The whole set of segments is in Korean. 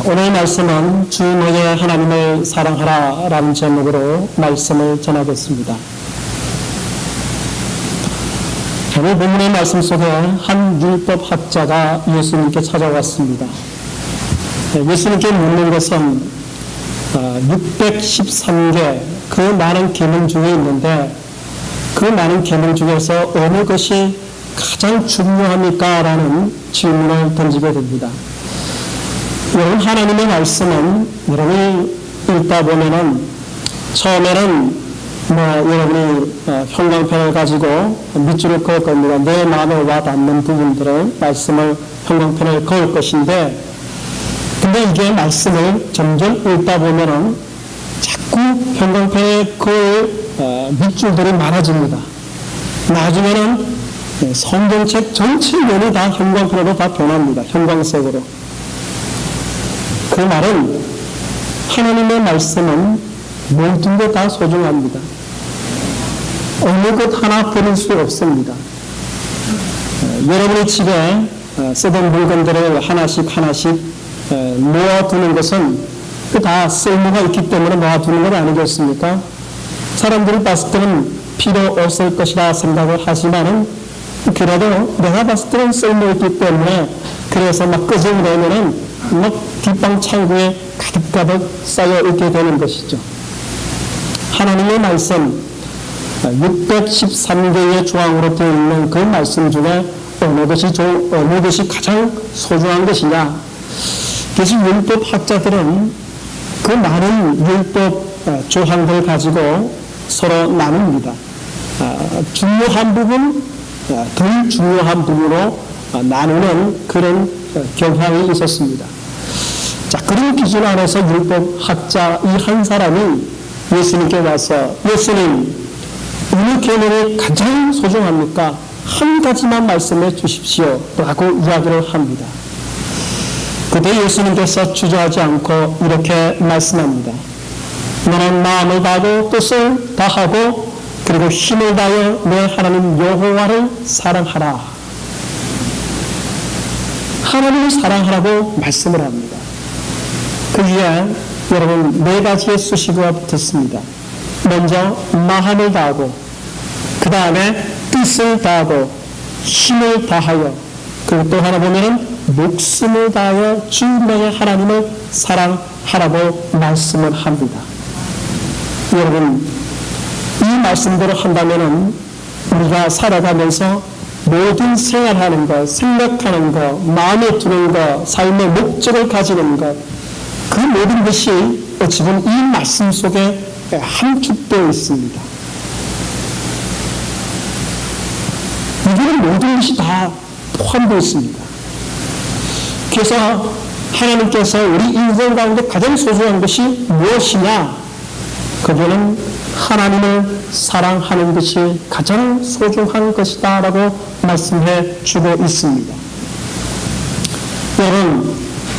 아, 오늘 말씀은 주 너의 하나님을 사랑하라 라는 제목으로 말씀을 전하겠습니다. 오늘 본문의 말씀 속에 한 율법학자가 예수님께 찾아왔습니다. 네, 예수님께 묻는 것은 613개 그 많은 계명 중에 있는데 그 많은 계명 중에서 어느 것이 가장 중요합니까? 라는 질문을 던지게 됩니다. 여러분 하나님의 말씀은 여러분이 읽다 보면은 처음에는 뭐 여러분이 어, 형광펜을 가지고 밑줄을 그을 겁니다. 내 마음에 와 닿는 부분들을 말씀을 형광펜을 그을 것인데 근데 이게 말씀을 점점 읽다 보면은 자꾸 형광펜에 그을 어, 밑줄들이 많아집니다. 나중에는 네, 성경책 전체 면이 다 형광펜으로 다 변합니다. 형광색으로. 그 말은 하나님의 말씀은 모든 게다 소중합니다. 어느 것 하나 버릴 수 없습니다. 어, 여러분의 집에 어, 쓰던 물건들을 하나씩 하나씩 어, 모아두는 것은 그다 쓸모가 있기 때문에 모아두는 것 아니겠습니까? 사람들이 봤을 때는 필요 없을 것이라 생각을 하지만은 그래도 내가 봤을 때는 쓸모있기 때문에 그래서 막 끄집어내면은 막 뒷방 창고에 가득가득 쌓여 있게 되는 것이죠. 하나님의 말씀 613개의 조항으로 되어 있는 그 말씀 중에 어느 것이 조, 어느 것이 가장 소중한 것이냐? 그래서 율법 학자들은 그 많은 율법 조항들을 가지고 서로 나눕니다. 중요한 부분, 덜 중요한 부분으로 나누는 그런 경향이 있었습니다. 자, 그런 기준 안에서 율법 학자 이 한 사람이 예수님께 와서 예수님, 어느 계명이 가장 소중합니까? 한 가지만 말씀해 주십시오. 라고 이야기를 합니다. 그때 예수님께서 주저하지 않고 이렇게 말씀합니다. 너는 마음을 다하고 뜻을 다하고 그리고 힘을 다하여 내 하나님 여호와를 사랑하라. 하나님을 사랑하라고 말씀을 합니다. 그 위에 여러분 네 가지의 수식어가 붙었습니다. 먼저 마음을 다하고 그 다음에 뜻을 다하고 힘을 다하여 그리고 또 하나 보면은 목숨을 다하여 주 너의 하나님을 사랑하라고 말씀을 합니다. 여러분 이 말씀대로 한다면은 우리가 살아가면서 모든 생활하는 것, 생각하는 것, 마음에 두는 것, 삶의 목적을 가지는 것, 그 모든 것이 보면 이 말씀 속에 함축되어 있습니다. 이거는 모든 것이 다 포함되어 있습니다. 그래서 하나님께서 우리 인생 가운데 가장 소중한 것이 무엇이냐? 그거는 하나님을 사랑하는 것이 가장 소중한 것이다 라고 말씀해 주고 있습니다. 여러분,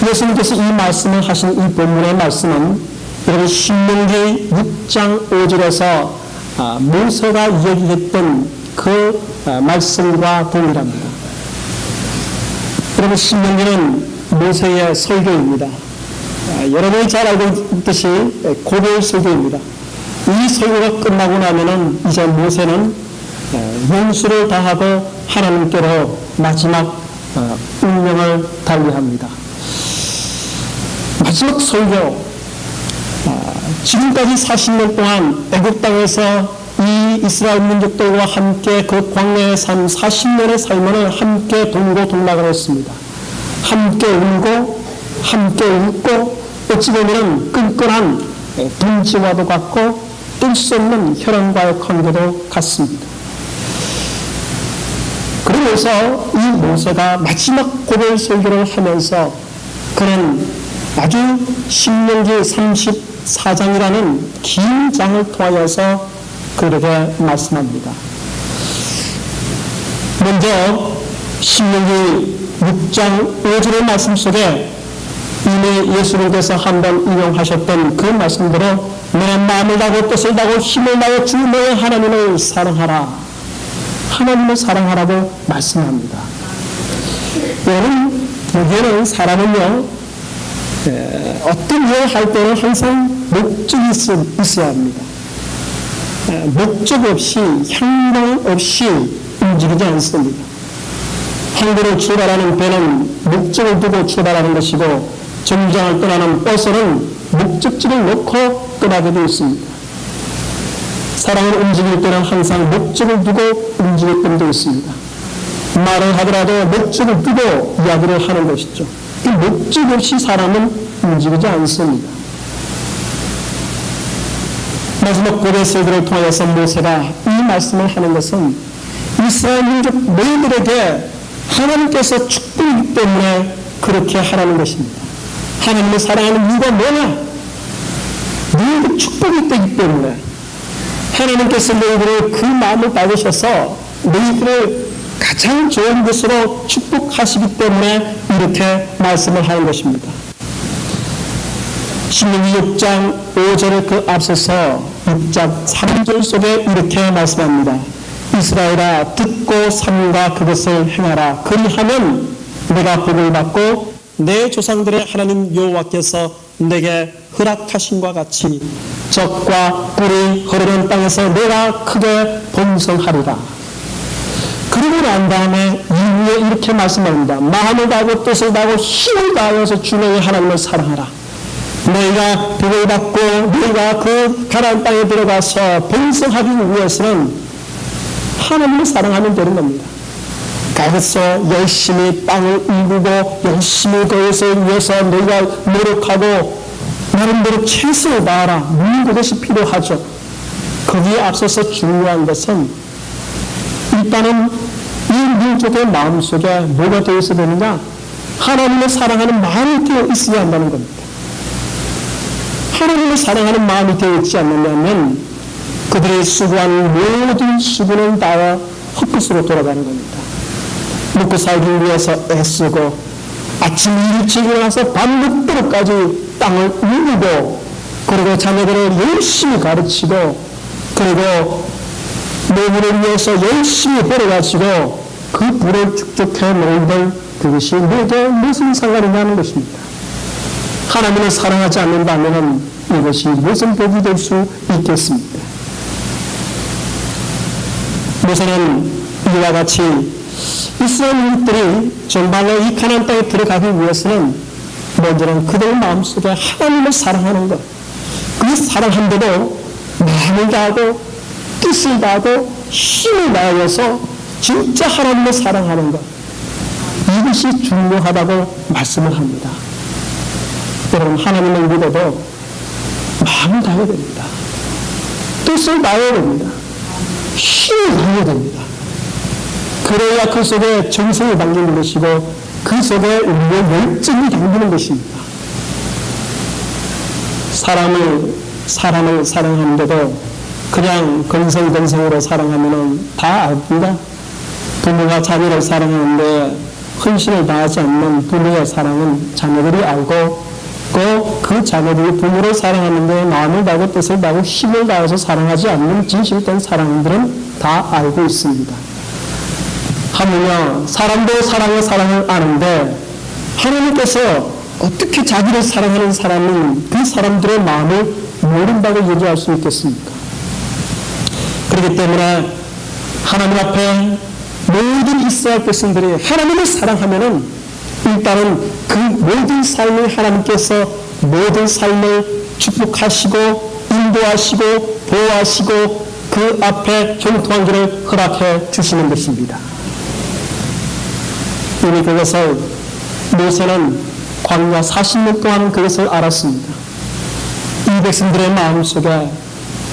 예수님께서 이 말씀을 하신 이 본문의 말씀은 여러분 신명기 6장 5절에서 아, 모세가 얘기했던 그 아, 말씀과 동일합니다. 여러분 신명기는 모세의 설교입니다. 아, 여러분이 잘 알고 있듯이 고별 설교입니다. 이 설교가 끝나고 나면은 이제 모세는 용수를 다하고 하나님께로 마지막 운명을 달리합니다. 마지막 설교 지금까지 40년 동안 애국 땅에서 이 이스라엘 민족들과 함께 그 광야의 삶 40년의 삶을 함께 동고 동락을 했습니다. 함께 울고 함께 웃고 어찌 보면 끈끈한 동지와도 같고 뜰 수 없는 혈연과의 관계도 같습니다. 그러면서 이 모세가 마지막 고별 설교를 하면서 그는 아주 신명기 34장이라는 긴 장을 통하여서 그렇게 말씀합니다. 먼저 신명기 6장 5절의 말씀 속에 이미 예수님께서 한 번 인용하셨던 그 말씀대로 내 마음을 다고 뜻을 다고 힘을 다해 주 너의 하나님을 사랑하라. 하나님을 사랑하라고 말씀합니다. 여러분, 여기에는 사람은요, 에, 어떤 일을 할 때는 항상 목적이 있어, 있어야 합니다. 에, 목적 없이 향방 없이 움직이지 않습니다. 항구를 출발하는 배는 목적을 두고 출발하는 것이고 정장을 떠나는 버스는 목적지를 놓고 떠나게 있습니다. 사랑을 움직일 때는 항상 목적을 두고 움직일 때도 있습니다. 말을 하더라도 목적을 두고 이야기를 하는 것이죠. 이 목적 없이 사람은 움직이지 않습니다. 마지막 세대를 통하여서 모세가 이 말씀을 하는 것은 이스라엘 민족 너희들에게 하나님께서 축복이기 때문에 그렇게 하라는 것입니다. 하나님을 사랑하는 이유가 뭐냐? 너희들 축복이 있기 때문에 하나님께서 너희들을 그 마음을 받으셔서 너희들을 가장 좋은 것으로 축복하시기 때문에 이렇게 말씀을 하는 것입니다. 신명기 6장 5절에 그 앞서서 6장 3절 속에 이렇게 말씀합니다. 이스라엘아 듣고 삼가 그것을 행하라. 그리하면 내가 복을 받고 내 조상들의 하나님 여호와께서 내게 허락하신 것 같이 적과 꿀이 흐르는 땅에서 내가 크게 번성하리라. 그러고 난 다음에 이후에 이렇게 말씀합니다. 마음을 다하고 뜻을 다하고 힘을 다하여서 주님의 하나님을 사랑하라. 너희가 복을 받고 너희가 그 가나안 땅에 들어가서 번성하기 위해서는 하나님을 사랑하면 되는 겁니다. 가서 열심히 땅을 일구고 열심히 그것을 위해서 너희가 노력하고 나름대로 최선을 다하라. 물론 그것이 필요하죠. 거기에 앞서서 중요한 것은 일단은 이 민족의 마음속에 뭐가 되어 있어야 되느냐? 하나님을 사랑하는 마음이 되어 있어야 한다는 겁니다. 하나님을 사랑하는 마음이 되어 있지 않느냐면 그들이 수고한 모든 수고는 다 헛것으로 돌아가는 겁니다. 먹고 살기 위해서 애쓰고 아침 일찍 일어나서 밤 늦도록까지 땅을 울고 그리고 자녀들을 열심히 가르치고 그리고 노후를 위해서 열심히 벌어가지고 그 불을 축적해 놓은 그것이 내게 무슨 상관이냐는 것입니다. 하나님을 사랑하지 않는다면 이것이 무슨 복이 될 수 있겠습니까? 모세는 이와 같이 이스라엘들이 정말로 이 가나안 땅에 들어가기 위해서는 먼저는 그들 마음속에 하나님을 사랑하는 것, 그 사랑한데도 마음을 다하고 뜻을 다하고 힘을 다하여서 진짜 하나님을 사랑하는 것, 이것이 중요하다고 말씀을 합니다. 여러분 하나님을 믿어도 마음을 다해야 됩니다. 뜻을 다해야 됩니다. 힘을 다해야 됩니다. 그래야 그 속에 정성이 담기는 것이고 그 속에 우리의 열정이 담기는 것입니다. 사람을 사람을 사랑하는데도 그냥 건성건성으로 사랑하면 다 압니다. 부모가 자녀를 사랑하는데 헌신을 다하지 않는 부모의 사랑은 자녀들이 알고 또그 자녀들이 부모를 사랑하는데 마음을 다하고 뜻을 다하고 힘을 다해서 사랑하지 않는 진실된 사랑들은 다 알고 있습니다. 하물며 사람도 사랑의 사랑을 아는데 하나님께서 어떻게 자기를 사랑하는 사람은 그 사람들의 마음을 모른다고 얘기할 수 있겠습니까? 그렇기 때문에 하나님 앞에 모든 이스라엘 백성들이 하나님을 사랑하면은 일단은 그 모든 삶을 하나님께서 모든 삶을 축복하시고 인도하시고 보호하시고 그 앞에 형통한 길을 허락해 주시는 것입니다. 이미 그것을 모세는 광야 40년 동안 그것을 알았습니다. 이 백성들의 마음속에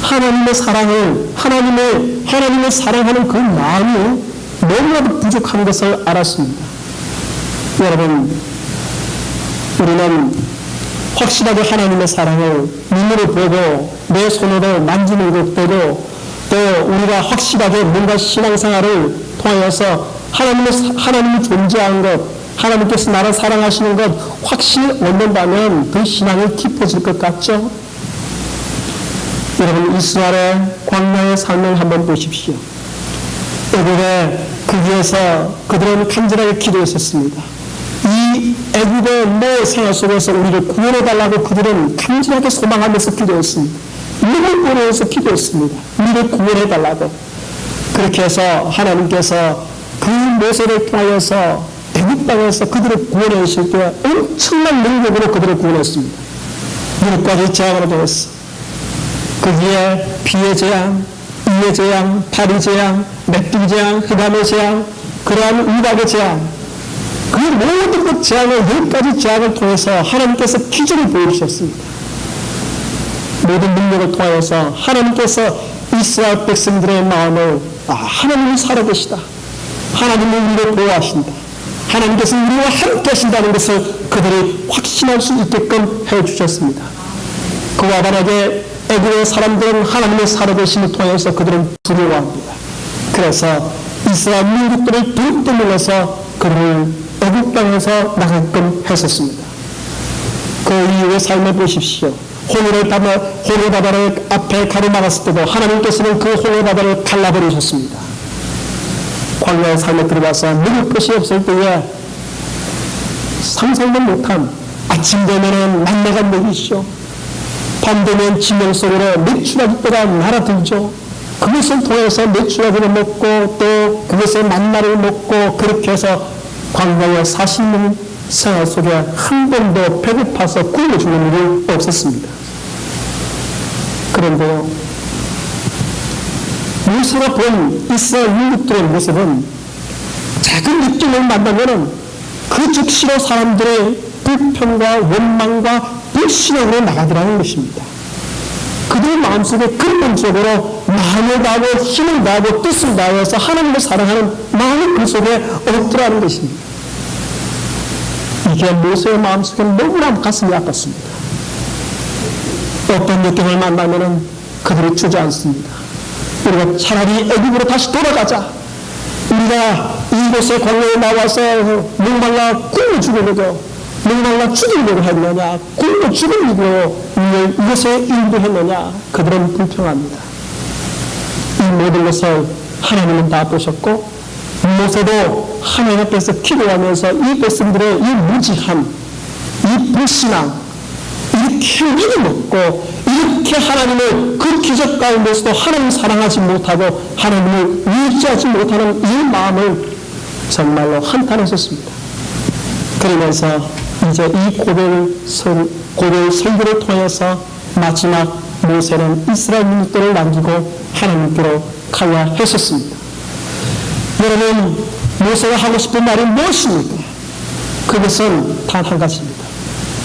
하나님의 사랑을 하나님을 하나님을 사랑하는 그 마음이 너무나도 부족한 것을 알았습니다. 여러분, 우리는 확실하게 하나님의 사랑을 눈으로 보고 내 손으로 만지는 것대로 또 우리가 확실하게 뭔가 신앙생활을 통하여서 하나님의, 하나님이 존재하는 것, 하나님께서 나를 사랑하시는 것 확실히 얻는다면 그 신앙이 깊어질 것 같죠? 여러분, 이스라엘의 광야의 삶을 한번 보십시오. 애굽에 그 위에서 그들은 간절하게 기도했었습니다. 이이 애굽의 모 생활 속에서 우리를 구원해달라고 그들은 간절하게 소망하면서 기도했습니다. 누굴 구원해서 기도했습니다. 우리를 구원해달라고. 그렇게 해서 하나님께서 그 모세를 통하여서 땅에서 그들을 구원해 주실 때 엄청난 능력으로 그들을 구원했습니다. 무릎까지 재앙으로 되었어. 거기에 비의 재앙, 이의 재앙, 발의 재앙, 메뚜기 재앙, 흑암의 재앙, 그러한 우박의 재앙, 그 모든 것 재앙을 열 가지 재앙을 통해서 하나님께서 기준을 보여주셨습니다. 모든 능력을 통하여서 하나님께서 이스라엘 백성들의 마음을 아, 하나님이 살아계시다. 하나님은 우리를 보호하신다. 하나님께서 우리와 함께 하신다는 것을 그들이 확신할 수 있게끔 해주셨습니다. 그와 다르게 애굽의 사람들은 하나님의 살아계심을 통해서 그들은 두려워합니다. 그래서 이스라엘 민족들을 불도 몰라서 그들을 애굽 땅에서 나가끔 했었습니다. 그 이후의 삶을 보십시오. 홍해를 바다, 홍해 바다를 앞에 가로막았을 때도 하나님께서는 그 홍해 바다를 갈라버리셨습니다. 광야의 삶에 들어가서 먹을 것이 없을 때에 상상도 못한 아침 되면은 만나가 먹이시오. 밤 되면 지명 속으로 메추라기가 날아들죠. 그것을 통해서 메추라기를 먹고 또 그것의 만나를 먹고 그렇게 해서 광야의 40년 생활 속에 한 번도 배고파서 굶어 죽는 일이 없었습니다. 그런데요, 모세가 본 이스라엘 민족들의 모습은 작은 느낌을 만나면은 그 즉시로 사람들의 불평과 원망과 불신앙으로 나가더라는 것입니다. 그들 마음속에 근본적으로 마음을 다하고 힘을 다하고 뜻을 다해서 하나님을 사랑하는 마음이 그 속에 없더라는 것입니다. 이게 모세의 마음속에 너무나 가슴이 아팠습니다. 어떤 느낌을 만나면은 그들이 주저앉습니다. 우리가 차라리 애굽으로 다시 돌아가자. 우리가 이곳에 광야에 나와서 목말라 굶어 죽으려고 목말라 죽이려고 했느냐 죽으려고 우리를 이것에 인도했느냐 그들은 불평합니다. 이 모든 것을 하나님은 다 보셨고 모세도 하나님 앞에서 기도하면서 이 백성들의 이 무지함 이 불신앙 이렇게 믿음 없고 이렇게 하나님을 그 기적 가운데서도 하나님 사랑하지 못하고 하나님을 의지하지 못하는 이 마음을 정말로 한탄했었습니다. 그러면서 이제 이 고별 설, 고별 설교를 통해서 마지막 모세는 이스라엘 민족들을 남기고 하나님께로 가야 했었습니다. 여러분, 모세가 하고 싶은 말이 무엇입니까? 그것은 단 한 가지입니다.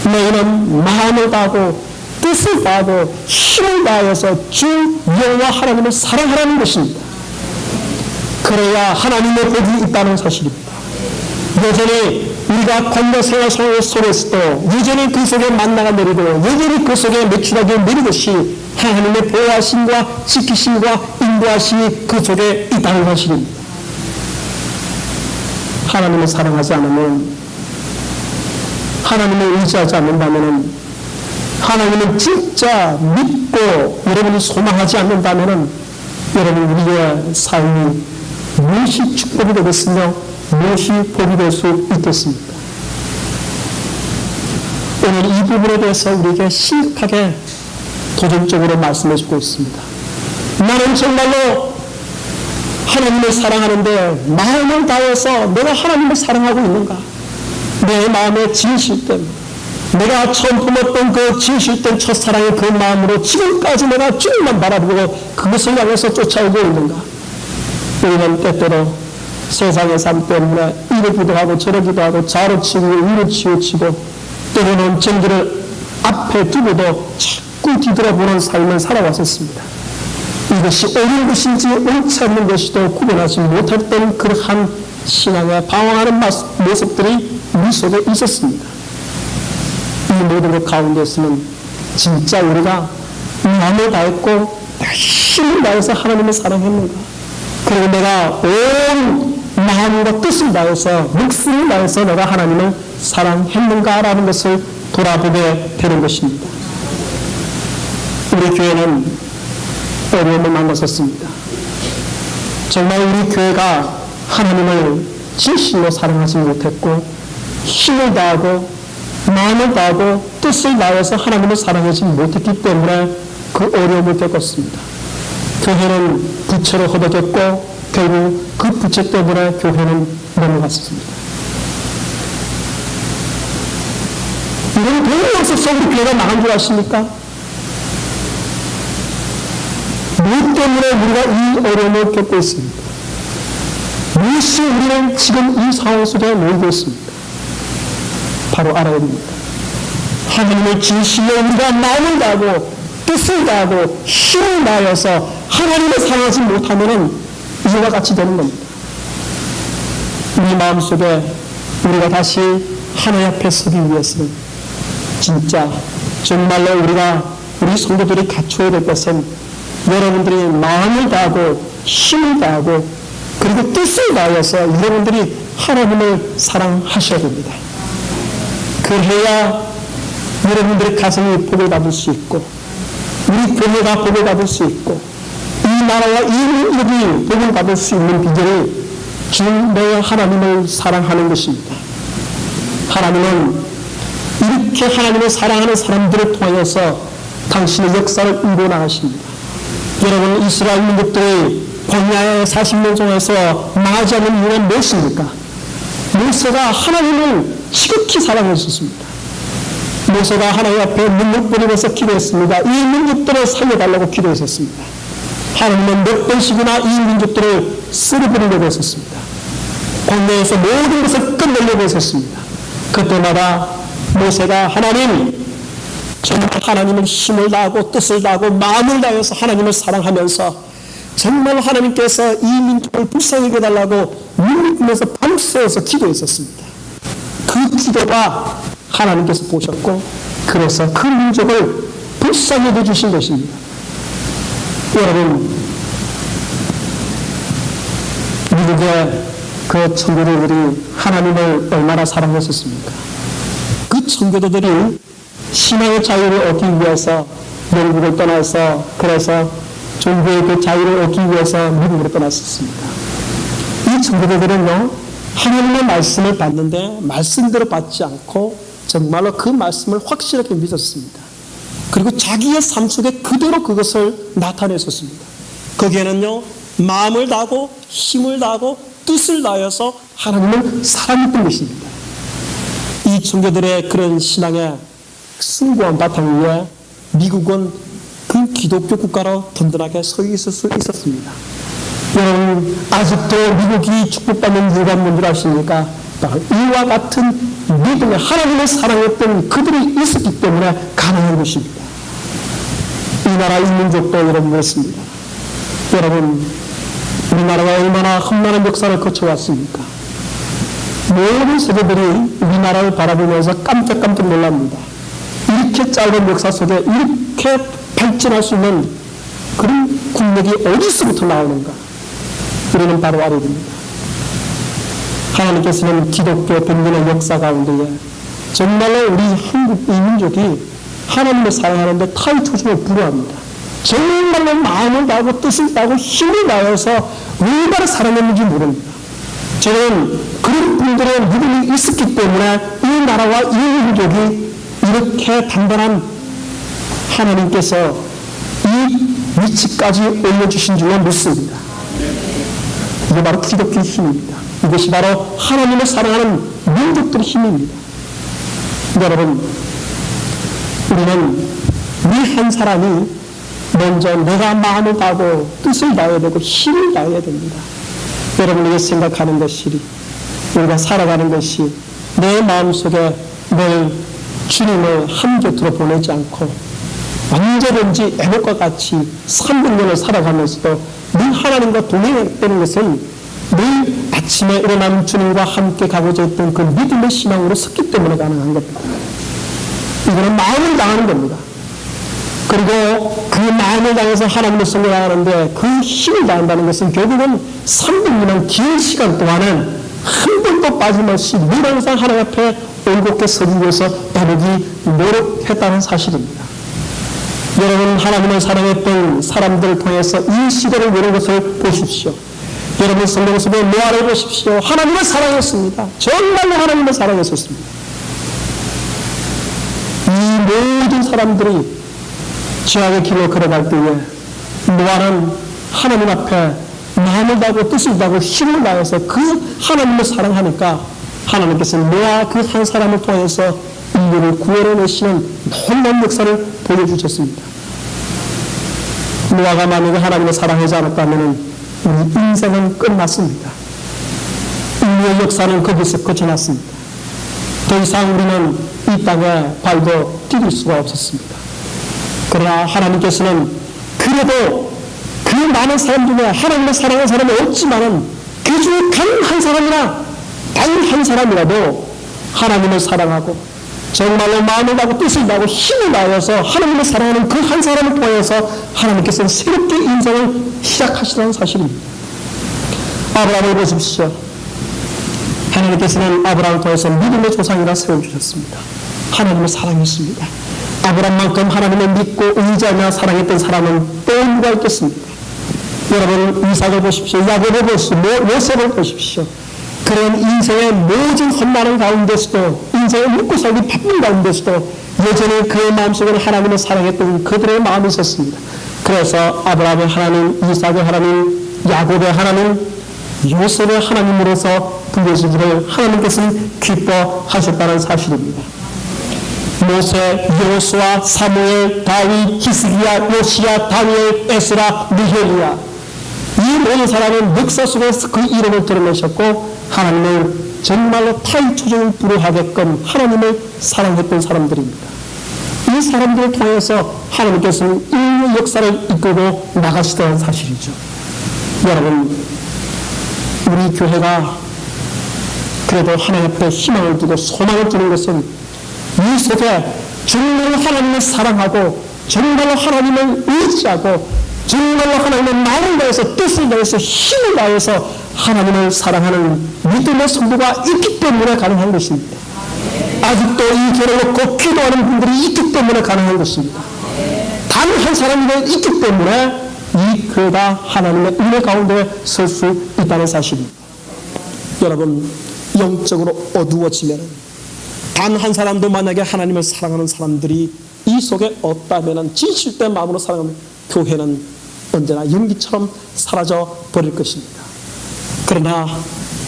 너희는 마음을 다하고 뜻을 다하고 힘을 다해서 주 여호와 하나님을 사랑하라는 것입니다. 그래야 하나님의 복이 있다는 사실입니다. 여전히 우리가 건너 생활 속에서도 여전히 그 속에 만나가 내리고 여전히 그 속에 매출하게 내리듯이 하나님의 보호하심과 지키심과 인도하심이 그 속에 있다는 사실입니다. 하나님을 사랑하지 않으면 하나님을 의지하지 않는다면 하나님을 진짜 믿고 여러분이 소망하지 않는다면 여러분 우리의 삶이 무엇이 축복이 되겠으며 무엇이 복이 될 수 있겠습니까? 오늘 이 부분에 대해서 우리에게 심각하게 도전적으로 말씀해 주고 있습니다. 나는 정말로 하나님을 사랑하는데 마음을 다해서 내가 하나님을 사랑하고 있는가? 내 마음의 진실됨, 내가 처음 품었던 그 진실된 첫사랑의 그 마음으로 지금까지 내가 주님만 바라보고 그것을 향해서 쫓아오고 있는가? 우리는 때때로 세상의 삶 때문에 이러기도 하고 저러기도 하고 좌로 치고 위로 치우치고 때로는 정기를 앞에 두고도 자꾸 뒤돌아보는 삶을 살아왔었습니다. 이것이 옳은 것인지 옳지 않는 것이도 구분하지 못했던 그러한 신앙에 방황하는 모습들이 우리 속에 있었습니다. 이 모든 것 가운데서는 진짜 우리가 마음을 다했고 힘을 다해서 하나님을 사랑했는가? 그리고 내가 온 마음과 뜻을 다해서 목숨을 다해서 내가 하나님을 사랑했는가라는 것을 돌아보게 되는 것입니다. 우리 교회는 어려움을 만났었습니다. 정말 우리 교회가 하나님을 진실로 사랑하지 못했고 힘을 다하고 마음을 다하고 뜻을 다해서 하나님을 사랑하지 못했기 때문에 그 어려움을 겪었습니다. 교회는 부채로 허덕였고 결국 그 부채 때문에 교회는 넘어갔습니다. 이런 도움이 없어서 우리 교회가 나간 줄 아십니까? 무엇 때문에 우리가 이 어려움을 겪고 있습니까? 무엇이 우리는 지금 이 상황 속에 놓이고 있습니까? 바로 알아야 됩니다. 하나님을 진실로 우리가 마음을 다하고 뜻을 다하고 힘을 다하여서 하나님을 사랑하지 못하면 이와 같이 되는 겁니다. 우리 마음속에 우리가 다시 하나님 앞에 서기 위해서는 진짜 정말로 우리가 우리 성도들이 갖춰야 될 것은 여러분들이 마음을 다하고 힘을 다하고 그리고 뜻을 다하여서 여러분들이 하나님을 사랑하셔야 됩니다. 그래야 여러분들의 가슴이 복을 받을 수 있고 우리 교회가 복을 받을 수 있고 이 나라와 이 민족이 복을 받을 수 있는 비결이 주내 하나님을 사랑하는 것입니다. 하나님은 이렇게 하나님을 사랑하는 사람들을 통하여서 당신의 역사를 이루어 나가십니다. 여러분 이스라엘 민족들이 광야의 40년 동안에서 망하지 않는 이유가 무엇입니까? 모세가 하나님을 지극히 사랑했었습니다. 모세가 하나님 앞에 눈물 뿌리면서 기도했습니다. 이 민족들을 살려달라고 기도했었습니다. 하나님은 몇 번씩이나 이 민족들을 쓰러버리려고 했었습니다. 광야에서 모든 것을 끝내려고 했었습니다. 그때마다 모세가 하나님 정말 하나님을 힘을 다하고 뜻을 다하고 마음을 다해서 하나님을 사랑하면서 정말 하나님께서 이 민족을 불쌍히 해달라고 눈을 뜨면서 밤새워서 기도했었습니다. 그 기도가 하나님께서 보셨고 그래서 그 민족을 불쌍히 해주신 것입니다. 여러분 미국의 그 청교도들이 하나님을 얼마나 사랑했었습니까? 그 청교도들이 신앙의 자유를 얻기 위해서 영국을 떠나서 그래서 종교의 그 자유를 얻기 위해서 미국으로 떠났었습니다. 이 청교도들은요 하나님의 말씀을 받는데 말씀대로 받지 않고 정말로 그 말씀을 확실하게 믿었습니다. 그리고 자기의 삶 속에 그대로 그것을 나타냈었습니다. 거기에는요 마음을 다하고 힘을 다하고 뜻을 다해서 하나님을 사랑했던 것입니다. 이 청교들의 그런 신앙의 숭고한 바탕 위에 미국은 그 기독교 국가로 든든하게 서 있을 수 있었습니다. 여러분, 아직도 미국이 축복받는 이유가 뭔지 아십니까? 이와 같은 믿음의 하나님을 사랑했던 그들이 있었기 때문에 가능한 것입니다. 이 나라 이 민족도 여러분 그렇습니다. 여러분, 우리나라가 얼마나 험난한 역사를 거쳐왔습니까? 모든 세대들이 우리나라를 바라보면서 깜짝깜짝 놀랍니다. 이렇게 짧은 역사 속에 이렇게 발전할 수 있는 그런 국력이 어디서부터 나오는가? 우리는 바로 알아야 됩니다. 하나님께서는 기독교 백년의 역사 가운데에 정말로 우리 한국 이 민족이 하나님을 사랑하는데 초중을 불허합니다. 정말로 마음을 다하고 뜻을 다하고 힘을 다해서 얼마나 사랑했는지 모릅니다. 저는 그런 분들의 믿음이 있었기 때문에 이 나라와 이 민족이 이렇게 단단한 하나님께서 이 위치까지 올려주신 줄로 믿습니다. 이게 바로 기독교의 힘입니다. 이것이 바로 하나님을 사랑하는 민족들의 힘입니다. 여러분, 우리는 이한 사람이 먼저 내가 마음을 다하고 뜻을 다해야 되고 힘을 다해야 됩니다. 여러분에게 생각하는 것이 우리가 살아가는 것이 내 마음속에 늘 주님을 한 곁으로 보내지 않고 언제든지 애국과 같이 300년을 살아가면서도 늘 하나님과 동행되는 것은 늘 아침에 일어나는 주님과 함께 가고자 했던 그 믿음의 신앙으로 섰기 때문에 가능한 겁니다. 이거는 마음을 당하는 겁니다. 그리고 그 마음을 당해서 하나님을 섬겨나가는데 그 힘을 다한다는 것은 결국은 300년의 긴 시간 동안은 한 번도 빠짐없이 늘 항상 하나님 앞에 올곧게 서기 위해서 애국이 노력했다는 사실입니다. 여러분 하나님을 사랑했던 사람들을 통해서 이 시대를 여는 것을 보십시오. 여러분 성경 속에 노아를 보십시오. 하나님을 사랑했습니다. 정말로 하나님을 사랑했었습니다. 사람들이 죄악의 길로 걸어갈 때에 노아는 하나님 앞에 마음을 다하고 뜻을 다하고 힘을 다해서 그 하나님을 사랑하니까 하나님께서는 노아 그 한 사람을 통해서 인류를 구원해내시는 놀라운 역사를 보여주셨습니다. 노아가 만약에 하나님을 사랑하지 않았다면 우리 인생은 끝났습니다. 인류의 역사는 거기서 끝이 났습니다. 더 이상 우리는 이 땅에 발도 디딜 수가 없었습니다. 그러나 하나님께서는 그래도 그 많은 사람 중에 하나님을 사랑하는 사람이 없지만은 그 중에 단 한 사람이나 단 한 사람이라도 하나님을 사랑하고 정말로 마음을 다하고 뜻을 다하고 힘을 다하여서 하나님을 사랑하는 그 한 사람을 통해서 하나님께서는 새롭게 인생을 시작하시다는 사실입니다. 아브라함을 보십시오. 하나님께서는 아브라함을 통해서 믿음의 조상이라 세워주셨습니다. 하나님을 사랑했습니다. 아브라함만큼 하나님을 믿고 의지하며 사랑했던 사람은 또 누가 있겠습니까? 여러분 이삭을 보십시오. 야곱을 보십시오. 요셉을 보십시오. 그런 인생의 모든 험난한 가운데서도 인생을 먹고 살기 바쁜 가운데서도 여전히 그의 마음속에는 하나님을 사랑했던 그들의 마음이 있었습니다. 그래서 아브라함의 하나님, 이삭의 하나님, 야곱의 하나님, 요셉의 하나님으로서 불려지기를 하나님께서는 기뻐하셨다는 사실입니다. 모세, 요수아, 사무엘, 다윗, 히스기야, 요시야, 다니엘, 에스라, 미헬리야 이 모든 사람은 역사 속에서 그 이름을 드러내셨고 하나님을 정말로 타이초적인 불허하게끔 하나님을 사랑했던 사람들입니다. 이 사람들을 통해서 하나님께서는 인류 역사를 이끌고 나가시다는 사실이죠. 여러분, 우리 교회가 그래도 하나님 앞에 희망을 두고 소망을 두는 것은 이 속에 정말로 하나님을 사랑하고 정말로 하나님을 의지하고 정말로 하나님의 마음을 다해서 뜻을 다해서 힘을 다해서 하나님을 사랑하는 믿음의 성도가 있기 때문에 가능한 것입니다. 아직도 이 교회를 놓고 기도하는 분들이 있기 때문에 가능한 것입니다. 단 한 사람이 있기 때문에 이 교회가 하나님의 은혜 가운데 설 수 있다는 사실입니다. 여러분 영적으로 어두워지면 단 한 사람도 만약에 하나님을 사랑하는 사람들이 이 속에 없다면 진실된 마음으로 사랑하면 교회는 언제나 연기처럼 사라져 버릴 것입니다. 그러나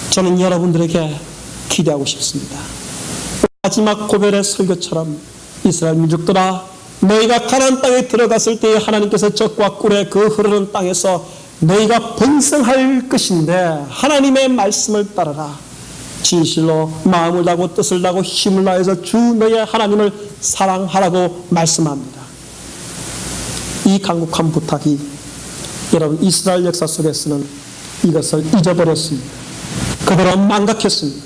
저는 여러분들에게 기대하고 싶습니다. 마지막 고별의 설교처럼 이스라엘 민족들아 너희가 가나안 땅에 들어갔을 때 하나님께서 적과 꿀의 그 흐르는 땅에서 너희가 번성할 것인데 하나님의 말씀을 따르라. 진실로 마음을 다하고 뜻을 다하고 힘을 다해서 주 너희의 하나님을 사랑하라고 말씀합니다. 이 강국한 부탁이 여러분 이스라엘 역사 속에서는 이것을 잊어버렸습니다. 그들은 망각했습니다.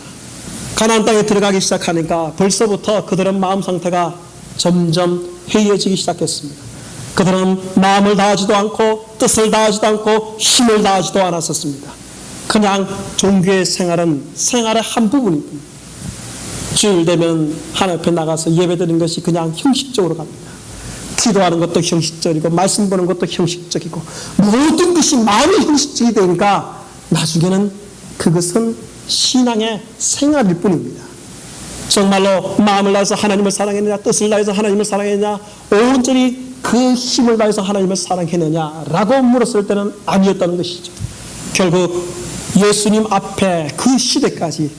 가나안 땅에 들어가기 시작하니까 벌써부터 그들은 마음 상태가 점점 해이해지기 시작했습니다. 그들은 마음을 다하지도 않고 뜻을 다하지도 않고 힘을 다하지도 않았었습니다. 그냥 종교의 생활은 생활의 한 부분일 뿐입니다. 주일 되면 하나님 앞에 나가서 예배드리는 것이 그냥 형식적으로 갑니다. 기도하는 것도 형식적이고 말씀 보는 것도 형식적이고 모든 것이 마음이 형식적이 되니까 나중에는 그것은 신앙의 생활일 뿐입니다. 정말로 마음을 다해서 하나님을 사랑했느냐 뜻을 다해서 하나님을 사랑했느냐 온전히 그 힘을 다해서 하나님을 사랑했느냐라고 물었을 때는 아니었다는 것이죠. 결국 예수님 앞에 그 시대까지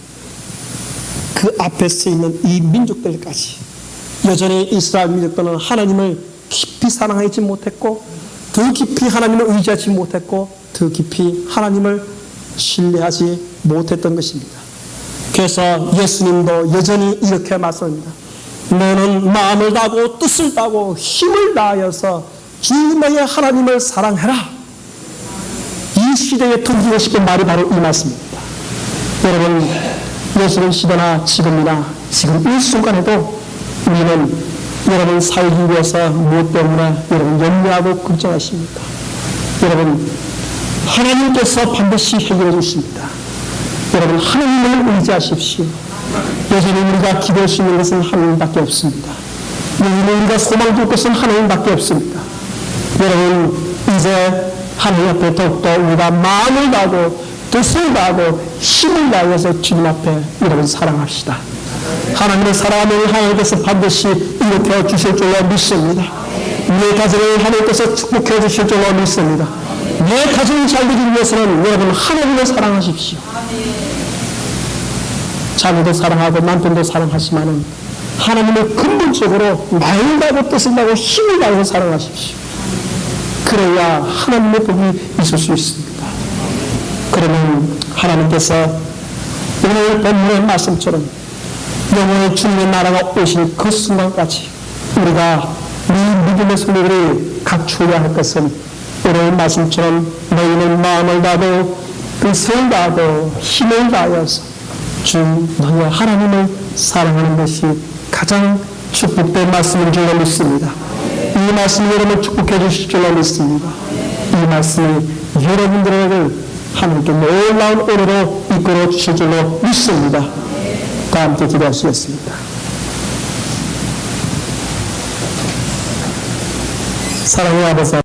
그 앞에 서 있는 이 민족들까지 여전히 이스라엘 민족들은 하나님을 깊이 사랑하지 못했고 더 깊이 하나님을 의지하지 못했고 더 깊이 하나님을 신뢰하지 못했던 것입니다. 그래서 예수님도 여전히 이렇게 말씀합니다. 너는 마음을 다하고 뜻을 다하고 힘을 다하여서 주 너의 하나님을 사랑해라. 이 시대에 던지고 싶은 말이 바로 이 말씀입니다. 여러분, 예수님 시대나 지금이나 지금 이 순간에도 우리는 여러분 살기 위해서 무엇 때문에 여러분 염려하고 걱정하십니까? 여러분, 하나님께서 반드시 해결해 주십니다. 여러분, 하나님을 의지하십시오. 여전히 우리가 기도할 수 있는 것은 하나님밖에 없습니다. 우리가 소망 둘 것은 하나님밖에 없습니다. 여러분, 이제 하나님 앞에 더욱더 우리가 마음을 다하고 뜻을 다하고 힘을 다해서 주님 앞에 여러분 사랑합시다. 하나님의 사랑을 하나님께서 반드시 이루어 주실 줄로 믿습니다. 내 가정을 하나님께서 축복해 주실 줄로 믿습니다. 내 가정이 잘 되기 위해서는 여러분 하나님을 사랑하십시오. 자녀도 사랑하고 남편도 사랑하지만은 하나님을 근본적으로 마음 다하고 뜻을 다하고 힘을 다해서 사랑하십시오. 그래야 하나님의 복이 있을 수 있습니다. 그러면 하나님께서 오늘 본문의 말씀처럼 영원의 주님의 나라가 오실 그 순간까지 우리가 이 믿음의 소리를 갖추어야 할 것은 오늘 말씀처럼 너희는 마음을 다하고 뜻을 다하고 힘을 다하여서 주 너희의 하나님을 사랑하는 것이 가장 축복된 말씀인 줄로 믿습니다. 이 말씀이 여러분을 축복해 주실 줄로 믿습니다. 이 말씀이 여러분들에게 하나님께 놀라운 오늘로 이끌어 주실 줄로 믿습니다. 다 함께 기도하시겠습니다. 사랑의 아버지